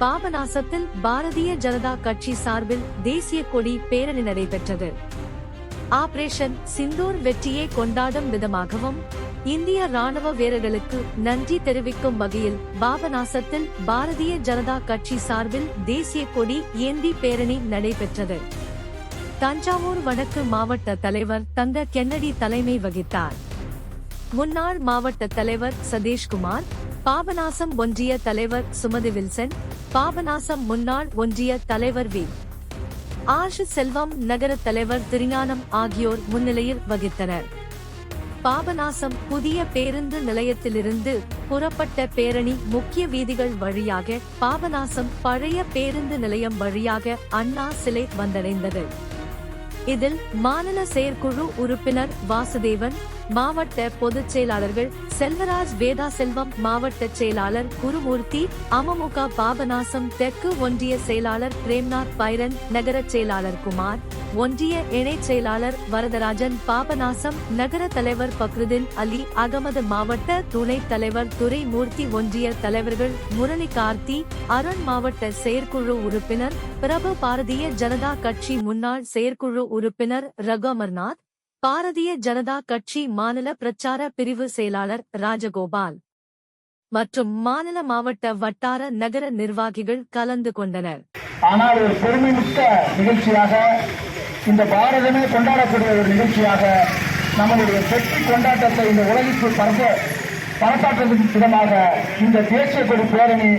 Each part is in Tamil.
பாபநாசத்தில் பாரதிய ஜனதா கட்சி சார்பில் தேசிய கொடி பேரணி நடைபெற்றது. ஆபரேஷன் சிந்தூர் வெற்றியை கொண்டாடும் விதமாகவும் இந்திய ராணுவ வீரர்களுக்கு நன்றி தெரிவிக்கும் வகையில் பாபநாசத்தில் பாரதிய ஜனதா கட்சி சார்பில் தேசிய கொடி ஏந்தி பேரணி நடைபெற்றது. தஞ்சாவூர் வடக்கு மாவட்ட தலைவர் தங்க கென்னடி தலைமை வகித்தார். முன்னாள் மாவட்ட தலைவர் சதீஷ்குமார் பாபநாசம் ஒன்றிய தலைவர் சுமதி வில்சன் பாபநாசம் முன்னாள் ஒன்றிய தலைவர் வி. ஆஷ் செல்வம் நகர தலைவர் திருஞானம் ஆகியோர் முன்னிலையில் வகித்தனர். பாபநாசம் புதிய பேருந்து நிலையத்திலிருந்து புறப்பட்ட பேரணி முக்கிய வீதிகள் வழியாக பாபநாசம் பழைய பேருந்து நிலையம் வழியாக அண்ணா சிலை வந்தடைந்தது. இதில் மாநில செயற்குழு உறுப்பினர் வாசுதேவன் மாவட்ட பொதுச் செயலாளர்கள் செல்வராஜ் வேதா செல்வம் மாவட்ட செயலாளர் குருமூர்த்தி அமமுக பாபநாசம் தெற்கு ஒன்றிய செயலாளர் பிரேம்நாத் பைரன் நகர செயலாளர் குமார் ஒன்றிய இணை செயலாளர் வரதராஜன் பாபநாசம் நகர தலைவர் பக்ருதீன் அலி அகமது மாவட்ட துணைத் தலைவர் துரைமூர்த்தி ஒன்றிய தலைவர்கள் முரளி கார்த்தி அருண் மாவட்ட செயற்குழு உறுப்பினர் பிரபு பாரதிய ஜனதா கட்சி முன்னாள் செயற்குழு உறுப்பினர் ரகு அமர்நாத் பாரதிய ஜனதா கட்சி மாநில பிரச்சார பிரிவு செயலாளர் ராஜகோபால் மற்றும் மாநில மாவட்ட வட்டார நகர நிர்வாகிகள் கலந்து கொண்டனர். ஆனால் ஒரு பெருமைமிக்க நிகழ்ச்சியாக இந்த பாரதமே கொண்டாடக்கூடிய ஒரு நிகழ்ச்சியாக நம்மளுடைய வெற்றி கொண்டாட்டத்தை இந்த உலகிற்கு பரப்ப பரப்பாற்றுவதற்கு விதமாக இந்த தேசிய கொடி பேரணி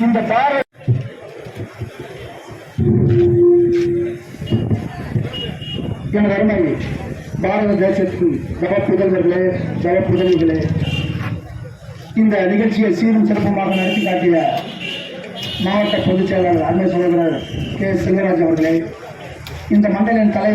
இந்த பாரத எனது அருமை பாரத தேசத்தின் ஜக புதல்வர்களே ஜக புதல்விகளே இந்த நிகழ்ச்சியை சீரும் சிறப்புமாக நடத்தி காட்டிய மாவட்ட பொதுச் செயலாளர் அருமை சகோதரர் கே சிங்கராஜ் அவர்களே இந்த மண்டலின் தலைவர்